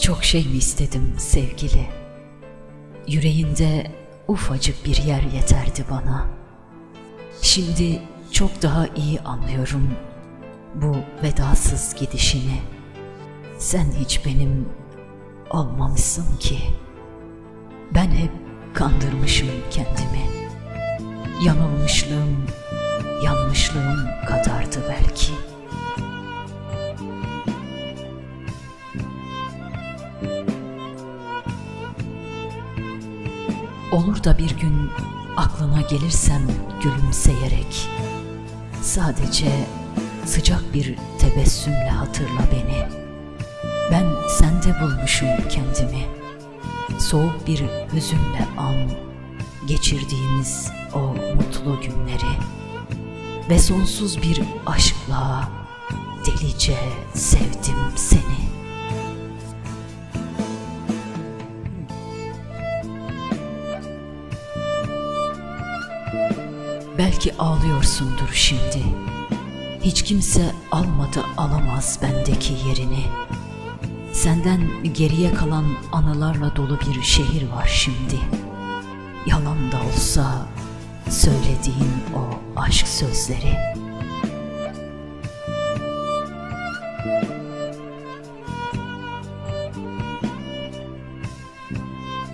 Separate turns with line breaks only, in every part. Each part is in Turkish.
Çok şey mi istedim sevgili? Yüreğinde ufacık bir yer yeterdi bana. Şimdi çok daha iyi anlıyorum bu vedasız gidişini. Sen hiç benim olmamışsın ki. Ben hep kandırmışım kendimi. Yanılmışlığım, Olur da bir gün aklına gelirsem gülümseyerek. Sadece sıcak bir tebessümle hatırla beni. Ben sende bulmuşum kendimi. Soğuk bir hüzünle an Geçirdiğimiz o mutlu günleri. Ve sonsuz bir aşkla delice sevdim seni Belki ağlıyorsundur şimdi. Hiç kimse almadı alamaz bendeki yerini. Senden geriye kalan anılarla dolu bir şehir var şimdi. Yalan da olsa söylediğin o aşk sözleri.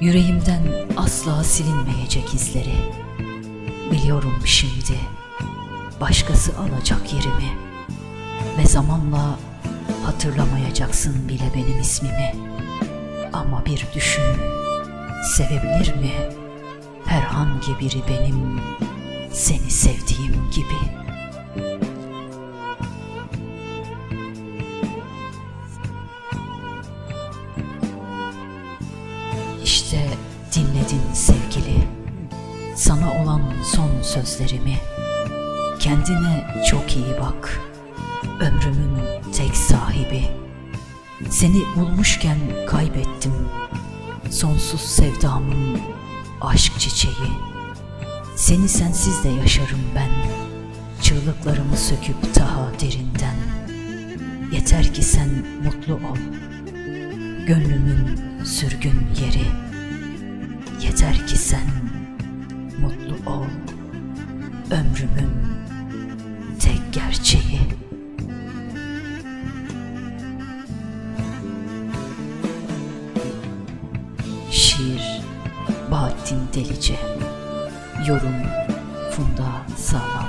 Yüreğimden asla silinmeyecek izleri. Biliyorum şimdi başkası alacak yerimi ve zamanla hatırlamayacaksın bile benim ismimi. Ama bir düşün, sevebilir mi herhangi biri benim seni sevdiğim gibi?'' İşte dinledin sevgili sana olan son sözlerimi. Kendine çok iyi bak. Ömrümün tek sahibi. Seni bulmuşken kaybettim. Sonsuz sevdamın aşk çiçeği. Seni sensiz de yaşarım ben. Çığlıklarımı söküp daha derinden. Yeter ki sen mutlu ol. Gönlümün sürgün yeri. Yeter ki sen mutlu ol. Ömrümün tek gerçeği. Şiir Bahattin Delice Yorum Funda Sağlam